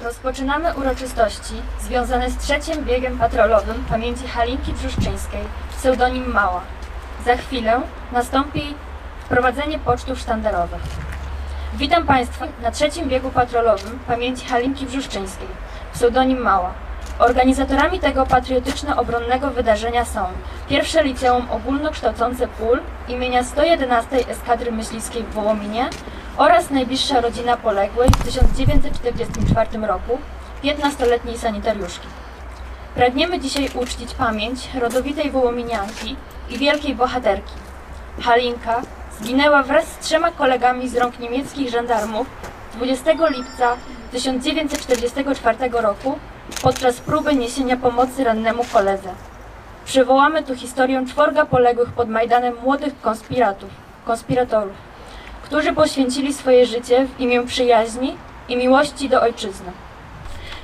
Rozpoczynamy uroczystości związane z trzecim biegiem patrolowym pamięci Halinki Brzuszczyńskiej, pseudonim Mała. Za chwilę nastąpi wprowadzenie pocztów sztandarowych. Witam Państwa na trzecim biegu patrolowym pamięci Halinki Brzuszczyńskiej, pseudonim Mała. Organizatorami tego patriotyczno-obronnego wydarzenia są pierwsze liceum ogólnokształcące PUL imienia 111 Eskadry Myśliwskiej w Wołominie oraz najbliższa rodzina poległej w 1944 roku 15-letniej sanitariuszki. Pragniemy dzisiaj uczcić pamięć rodowitej wołominianki i wielkiej bohaterki. Halinka zginęła wraz z trzema kolegami z rąk niemieckich żandarmów 20 lipca 1944 roku podczas próby niesienia pomocy rannemu koledze. Przywołamy tu historię czworga poległych pod Majdanem młodych konspiratów, konspiratorów, którzy poświęcili swoje życie w imię przyjaźni i miłości do ojczyzny.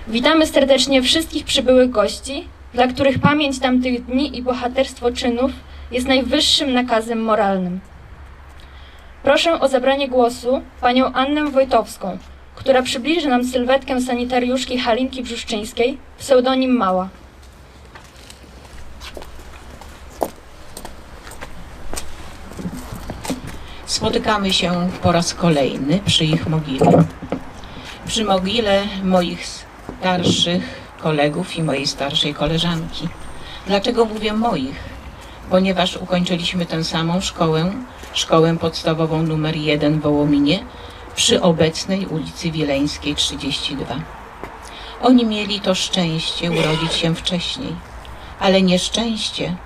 Witamy serdecznie wszystkich przybyłych gości, dla których pamięć tamtych dni i bohaterstwo czynów jest najwyższym nakazem moralnym. Proszę o zabranie głosu panią Annę Wojtowską, która przybliży nam sylwetkę sanitariuszki Halinki Brzuszczyńskiej, pseudonim Mała. Spotykamy się po raz kolejny przy ich mogile. Przy mogile moich starszych kolegów i mojej starszej koleżanki. Dlaczego mówię moich? Ponieważ ukończyliśmy tę samą szkołę, szkołę podstawową numer 1 w Wołominie, przy obecnej ulicy Wileńskiej 32. Oni mieli to szczęście urodzić się wcześniej, ale nieszczęście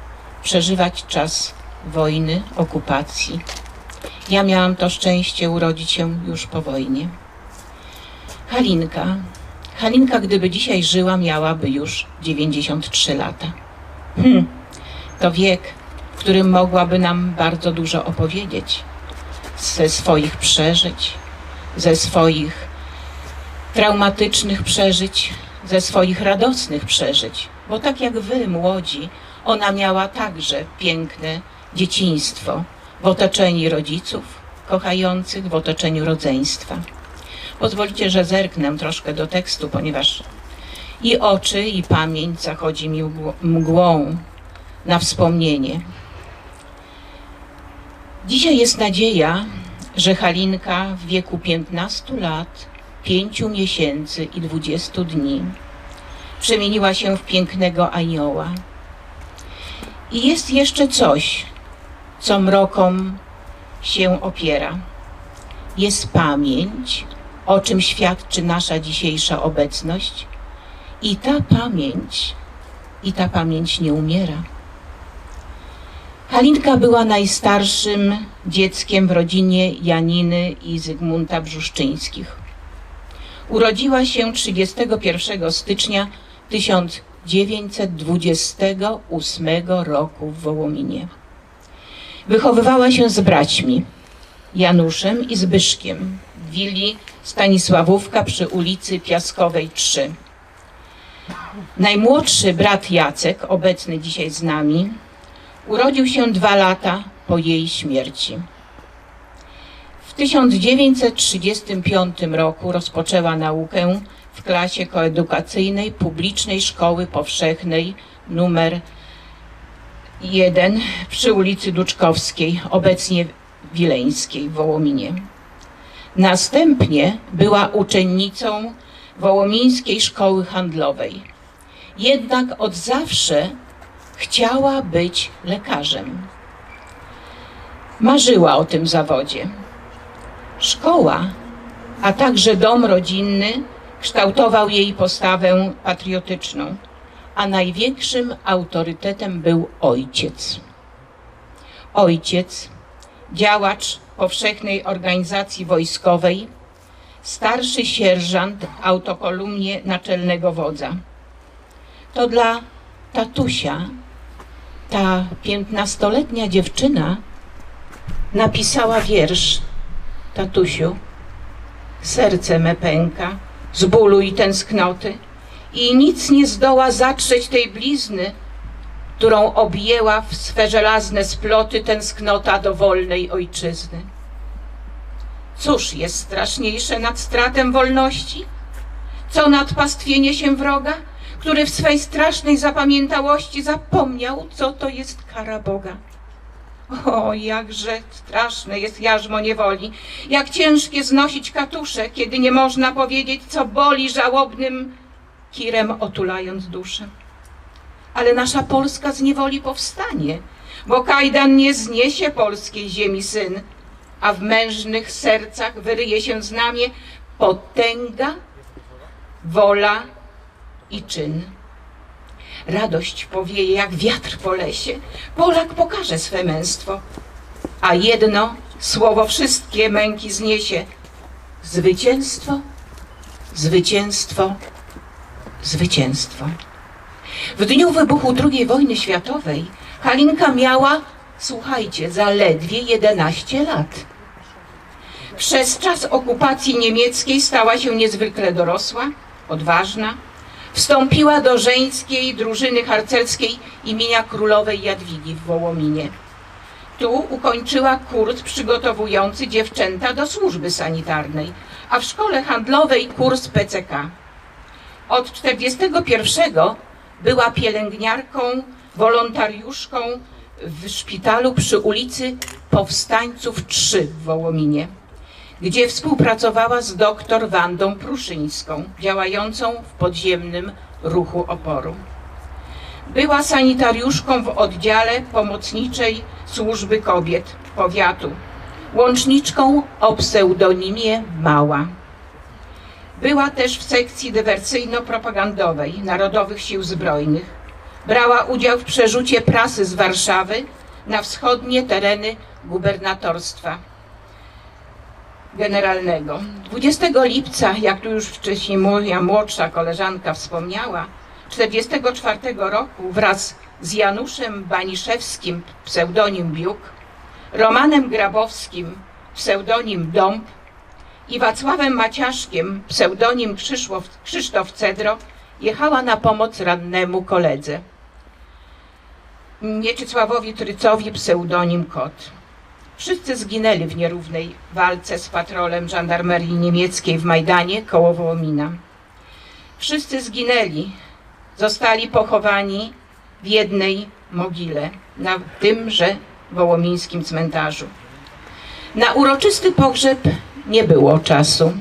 przeżywać czas wojny, okupacji, ja miałam to szczęście urodzić się już po wojnie. Halinka. Halinka, gdyby dzisiaj żyła, miałaby już 93 lata. Hmm, to wiek, w którym mogłaby nam bardzo dużo opowiedzieć ze swoich przeżyć, ze swoich traumatycznych przeżyć, ze swoich radosnych przeżyć. Bo tak jak wy, młodzi, ona miała także piękne dzieciństwo w otoczeniu rodziców kochających, w otoczeniu rodzeństwa. Pozwolicie, że zerknę troszkę do tekstu, ponieważ i oczy, i pamięć zachodzi mi mgł- mgłą na wspomnienie. Dzisiaj jest nadzieja, że Halinka w wieku 15 lat, 5 miesięcy i 20 dni przemieniła się w pięknego anioła. I jest jeszcze coś, co mrokom się opiera. Jest pamięć, o czym świadczy nasza dzisiejsza obecność, i ta pamięć, i ta pamięć nie umiera. Halinka była najstarszym dzieckiem w rodzinie Janiny i Zygmunta Brzuszczyńskich. Urodziła się 31 stycznia 1928 roku w Wołominie. Wychowywała się z braćmi Januszem i Zbyszkiem w willi Stanisławówka przy ulicy Piaskowej 3. Najmłodszy brat Jacek, obecny dzisiaj z nami, urodził się dwa lata po jej śmierci. W 1935 roku rozpoczęła naukę w klasie koedukacyjnej Publicznej Szkoły Powszechnej numer 1 przy ulicy Duczkowskiej, obecnie Wileńskiej w Wołominie. Następnie była uczennicą Wołomińskiej Szkoły Handlowej. Jednak od zawsze chciała być lekarzem. Marzyła o tym zawodzie. Szkoła, a także dom rodzinny kształtował jej postawę patriotyczną a największym autorytetem był ojciec. Ojciec, działacz powszechnej organizacji wojskowej, starszy sierżant autokolumnie naczelnego wodza. To dla tatusia ta piętnastoletnia dziewczyna napisała wiersz Tatusiu, serce me pęka z bólu i tęsknoty i nic nie zdoła zatrzeć tej blizny, którą objęła w swe żelazne sploty tęsknota do wolnej ojczyzny. Cóż jest straszniejsze nad stratem wolności? Co nadpastwienie się wroga, który w swej strasznej zapamiętałości zapomniał, co to jest kara Boga. O, jakże straszne jest jarzmo niewoli, jak ciężkie znosić katusze, kiedy nie można powiedzieć, co boli żałobnym kirem otulając duszę. Ale nasza Polska z niewoli powstanie, bo kajdan nie zniesie polskiej ziemi syn, a w mężnych sercach wyryje się znamie potęga, wola i czyn. Radość powieje jak wiatr po lesie, Polak pokaże swe męstwo, a jedno słowo wszystkie męki zniesie. Zwycięstwo, zwycięstwo, zwycięstwo. W dniu wybuchu II wojny światowej Halinka miała, słuchajcie, zaledwie 11 lat. Przez czas okupacji niemieckiej stała się niezwykle dorosła, odważna. Wstąpiła do żeńskiej drużyny harcerskiej imienia królowej Jadwigi w Wołominie. Tu ukończyła kurs przygotowujący dziewczęta do służby sanitarnej, a w szkole handlowej kurs PCK. Od 41 była pielęgniarką, wolontariuszką w szpitalu przy ulicy Powstańców 3 w Wołominie, gdzie współpracowała z doktor Wandą Pruszyńską, działającą w podziemnym ruchu oporu. Była sanitariuszką w oddziale pomocniczej służby kobiet powiatu, łączniczką o pseudonimie Mała. Była też w sekcji dywersyjno-propagandowej Narodowych Sił Zbrojnych. Brała udział w przerzucie prasy z Warszawy na wschodnie tereny gubernatorstwa generalnego. 20 lipca, jak tu już wcześniej moja młodsza koleżanka wspomniała, 44 roku wraz z Januszem Baniszewskim, pseudonim Biuk, Romanem Grabowskim, pseudonim Dąb i Wacławem Maciaszkiem, pseudonim Krzysztof, Cedro, jechała na pomoc rannemu koledze. Mieczysławowi Trycowi, pseudonim Kot. Wszyscy zginęli w nierównej walce z patrolem żandarmerii niemieckiej w Majdanie koło Wołomina. Wszyscy zginęli, zostali pochowani w jednej mogile, na tymże wołomińskim cmentarzu. Na uroczysty pogrzeb nie było czasu.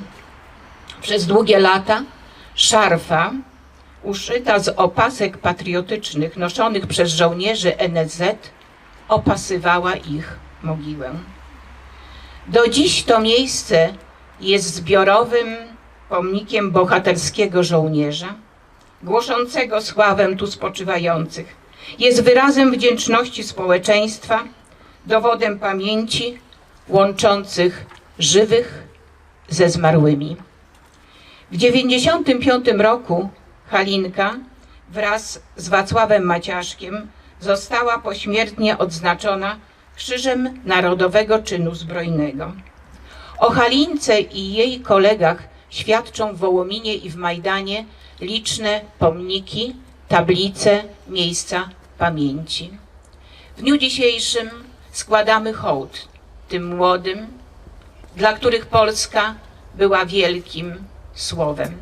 Przez długie lata szarfa uszyta z opasek patriotycznych noszonych przez żołnierzy NSZ opasywała ich mogiłę. Do dziś to miejsce jest zbiorowym pomnikiem bohaterskiego żołnierza, głoszącego sławę tu spoczywających. Jest wyrazem wdzięczności społeczeństwa, dowodem pamięci łączących żywych ze zmarłymi. W 1995 roku Halinka wraz z Wacławem Maciaszkiem została pośmiertnie odznaczona Krzyżem Narodowego Czynu Zbrojnego. O Halince i jej kolegach świadczą w Wołominie i w Majdanie liczne pomniki, tablice, miejsca pamięci. W dniu dzisiejszym składamy hołd tym młodym, dla których Polska była wielkim słowem.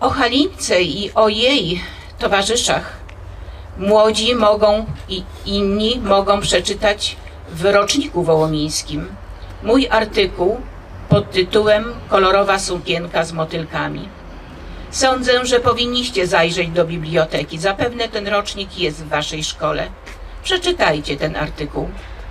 O Halince i o jej towarzyszach młodzi mogą i inni mogą przeczytać w roczniku wołomińskim mój artykuł pod tytułem Kolorowa sukienka z motylkami. Sądzę, że powinniście zajrzeć do biblioteki. Zapewne ten rocznik jest w waszej szkole. Przeczytajcie ten artykuł.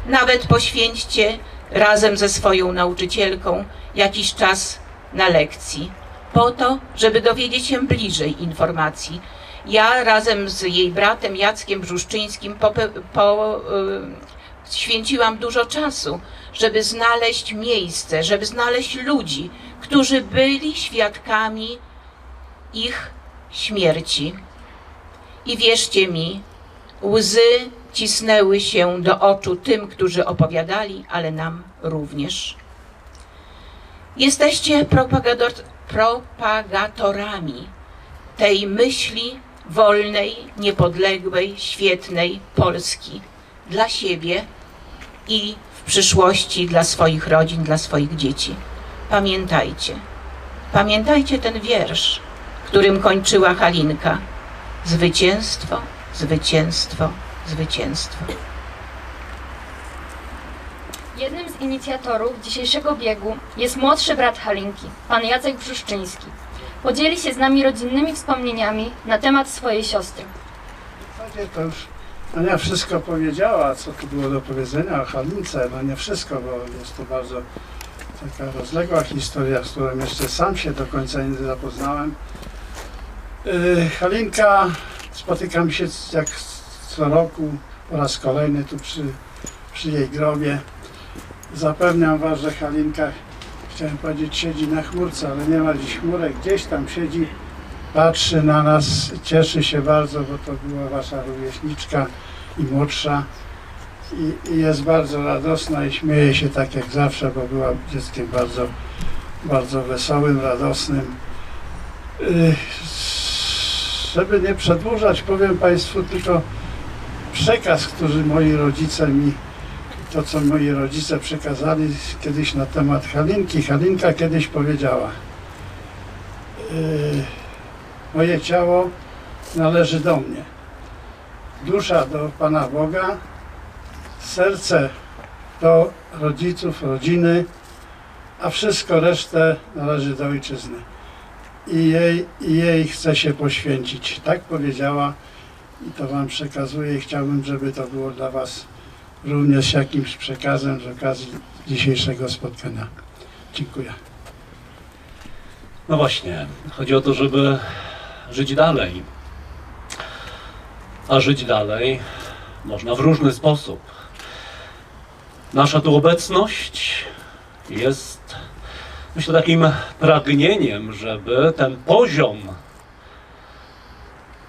Nawet poświęćcie razem ze swoją nauczycielką jakiś czas na lekcji, po to, żeby dowiedzieć się bliżej informacji. Ja razem z jej bratem Jackiem Brzuszczyńskim pope- po, y, święciłam dużo czasu, żeby znaleźć miejsce, żeby znaleźć ludzi, którzy byli świadkami ich śmierci. I wierzcie mi, łzy cisnęły się do oczu tym, którzy opowiadali, ale nam również. Jesteście propagador, propagatorami tej myśli wolnej, niepodległej, świetnej Polski dla siebie i w przyszłości dla swoich rodzin, dla swoich dzieci. Pamiętajcie, Pamiętajcie ten wiersz, którym kończyła Halinka. Zwycięstwo, zwycięstwo, zwycięstwo. Jednym z inicjatorów dzisiejszego biegu jest młodszy brat Halinki, pan Jacek Brzuszczyński. Podzieli się z nami rodzinnymi wspomnieniami na temat swojej siostry. W zasadzie to już Ania wszystko powiedziała, co tu było do powiedzenia o Halince. No nie wszystko, bo jest to bardzo taka rozległa historia, z którą jeszcze sam się do końca nie zapoznałem. Yy, Halinka, spotykam się z- jak co roku, po raz kolejny tu przy, przy jej grobie. Zapewniam Was, że Halinka, chciałem powiedzieć, siedzi na chmurce, ale nie ma dziś chmurek, gdzieś tam siedzi patrzy na nas, cieszy się bardzo, bo to była wasza rówieśniczka i młodsza i, i jest bardzo radosna i śmieje się tak jak zawsze, bo była dzieckiem bardzo, bardzo wesołym, radosnym. Yy, Żeby nie przedłużać, powiem Państwu tylko przekaz, który moi rodzice mi, to co moi rodzice przekazali kiedyś na temat Halinki. Halinka kiedyś powiedziała, yy, Moje ciało należy do mnie. Dusza do Pana Boga, serce do rodziców, rodziny, a wszystko resztę należy do ojczyzny. I jej, i jej chce się poświęcić. Tak powiedziała i to Wam przekazuję i chciałbym, żeby to było dla Was również jakimś przekazem z okazji dzisiejszego spotkania. Dziękuję. No właśnie, chodzi o to, żeby żyć dalej. A żyć dalej można w różny sposób. Nasza tu obecność jest, myślę, takim pragnieniem, żeby ten poziom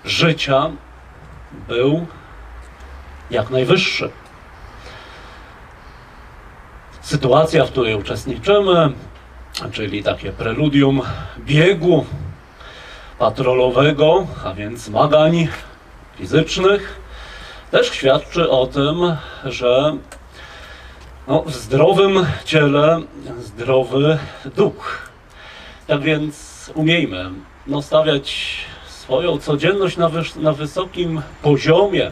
życia był jak najwyższy. Sytuacja, w której uczestniczymy, czyli takie preludium biegu patrolowego, a więc zmagań fizycznych, też świadczy o tym, że no, w zdrowym ciele zdrowy duch. Tak więc umiejmy no, stawiać swoją codzienność na, wys- na wysokim poziomie,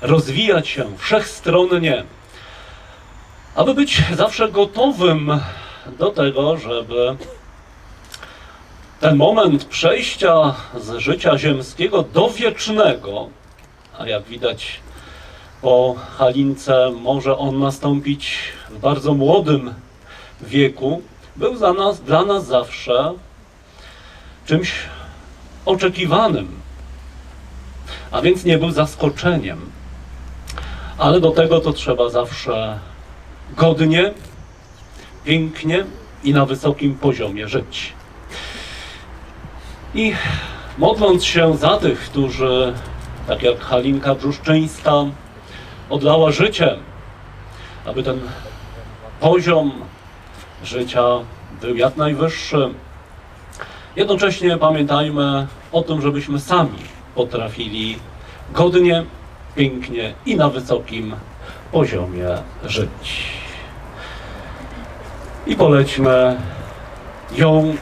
rozwijać się wszechstronnie, aby być zawsze gotowym do tego, żeby ten moment przejścia z życia ziemskiego do wiecznego, a jak widać po Halince może on nastąpić w bardzo młodym wieku, był nas, dla nas zawsze czymś oczekiwanym, a więc nie był zaskoczeniem. Ale do tego to trzeba zawsze godnie, pięknie i na wysokim poziomie żyć. I modląc się za tych, którzy, tak jak Halinka Brzuszczyńska, oddała życie, aby ten poziom życia był jak najwyższy, jednocześnie pamiętajmy o tym, żebyśmy sami potrafili godnie, pięknie i na wysokim poziomie żyć i polećmy ją,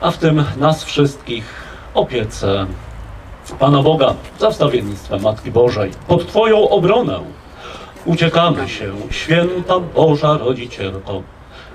a w tym nas wszystkich opiece Pana Boga za wstawiennictwem Matki Bożej. Pod Twoją obronę uciekamy się, święta Boża Rodzicielko.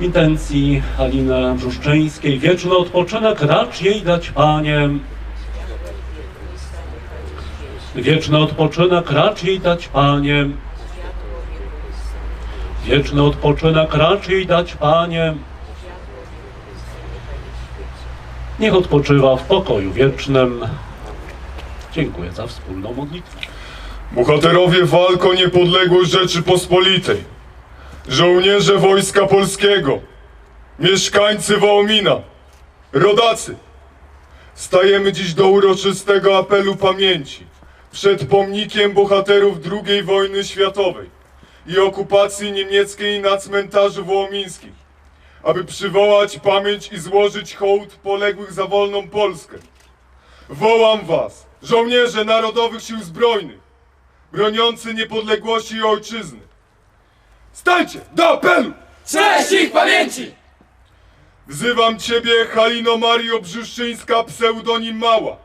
Intencji Haliny Brzuszczyńskiej wieczny odpoczynek racz jej dać Panie. Wieczny odpoczynek racz jej dać Panie. Wieczny odpoczynek racz jej dać Panie. Niech odpoczywa w pokoju wiecznym. Dziękuję za wspólną modlitwę. Bohaterowie walk o niepodległość Rzeczypospolitej, żołnierze Wojska Polskiego, mieszkańcy Wołomina, Rodacy, stajemy dziś do uroczystego apelu pamięci przed pomnikiem bohaterów II wojny światowej i okupacji niemieckiej na cmentarzu wołomińskim, aby przywołać pamięć i złożyć hołd poległych za wolną Polskę. Wołam was, żołnierze Narodowych Sił Zbrojnych, broniący niepodległości ojczyzny. Stańcie do apelu! Cześć ich pamięci! Wzywam Ciebie, Halino Mario Brzuszczyńska, pseudonim Mała,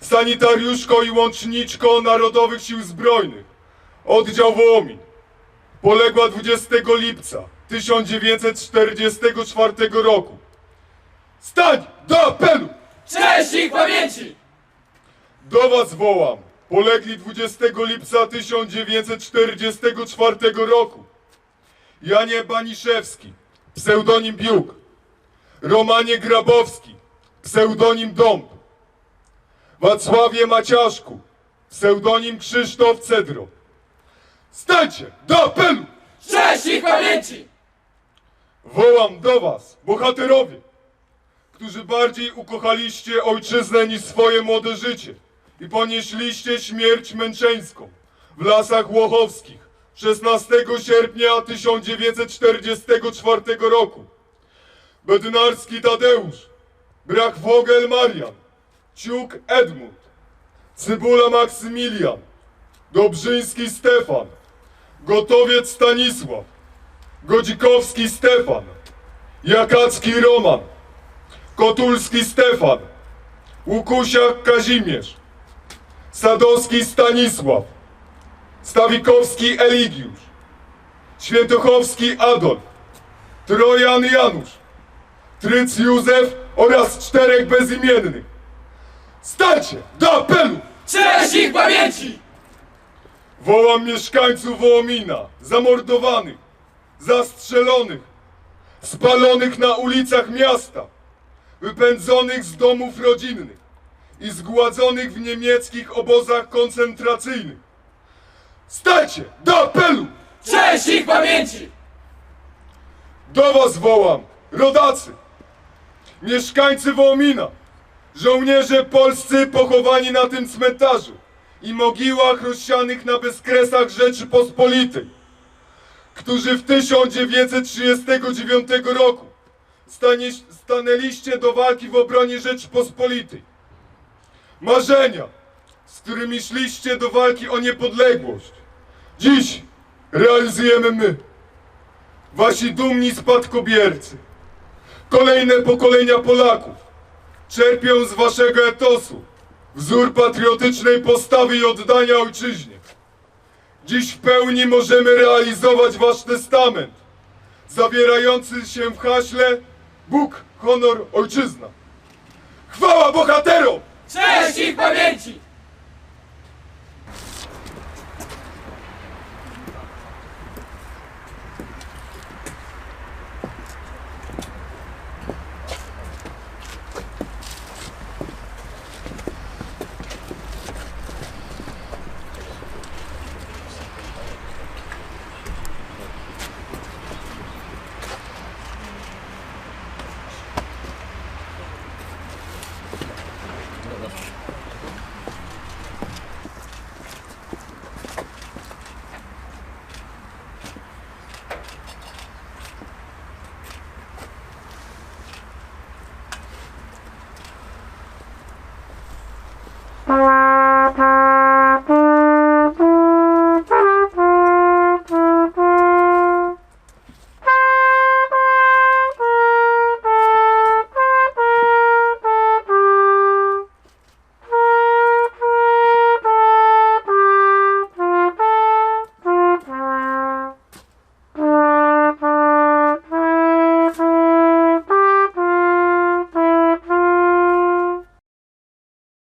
sanitariuszko i łączniczko Narodowych Sił Zbrojnych, oddział Wołomin. Poległa 20 lipca 1944 roku. Stań do apelu! Cześć ich pamięci! Do Was wołam. Polegli 20 lipca 1944 roku. Janie Baniszewski, pseudonim Biuk. Romanie Grabowski, pseudonim Dąb. Wacławie Maciaszku, pseudonim Krzysztof Cedro. Stańcie do apelu! Cześć ich pamięci! Wołam do Was, bohaterowie, którzy bardziej ukochaliście ojczyznę niż swoje młode życie i ponieśliście śmierć męczeńską w lasach łochowskich 16 sierpnia 1944 roku. Bednarski Tadeusz, Brachwogel Marian, Ciuk Edmund, Cybula Maksymilian, Dobrzyński Stefan, Gotowiec Stanisław, Godzikowski Stefan, Jakacki Roman, Kotulski Stefan, Łukusiak Kazimierz, Sadowski Stanisław, Stawikowski Eligiusz, Świętochowski Adolf, Trojan Janusz, Tryc Józef oraz czterech bezimiennych. Stańcie do apelu! Cześć ich pamięci! Wołam mieszkańców Wołomina, zamordowanych, zastrzelonych, spalonych na ulicach miasta, wypędzonych z domów rodzinnych i zgładzonych w niemieckich obozach koncentracyjnych. Stańcie do apelu! Cześć ich pamięci! Do was wołam, rodacy, mieszkańcy Wołomina, żołnierze polscy pochowani na tym cmentarzu i mogiłach rozsianych na bezkresach Rzeczypospolitej, którzy w 1939 roku stanie, stanęliście do walki w obronie Rzeczypospolitej. Marzenia, z którymi szliście do walki o niepodległość, dziś realizujemy my wasi dumni spadkobiercy. Kolejne pokolenia Polaków czerpią z waszego etosu wzór patriotycznej postawy i oddania ojczyźnie. Dziś w pełni możemy realizować wasz testament, zawierający się w haśle Bóg, honor, ojczyzna. Chwała bohaterom! Cześć ich pamięci!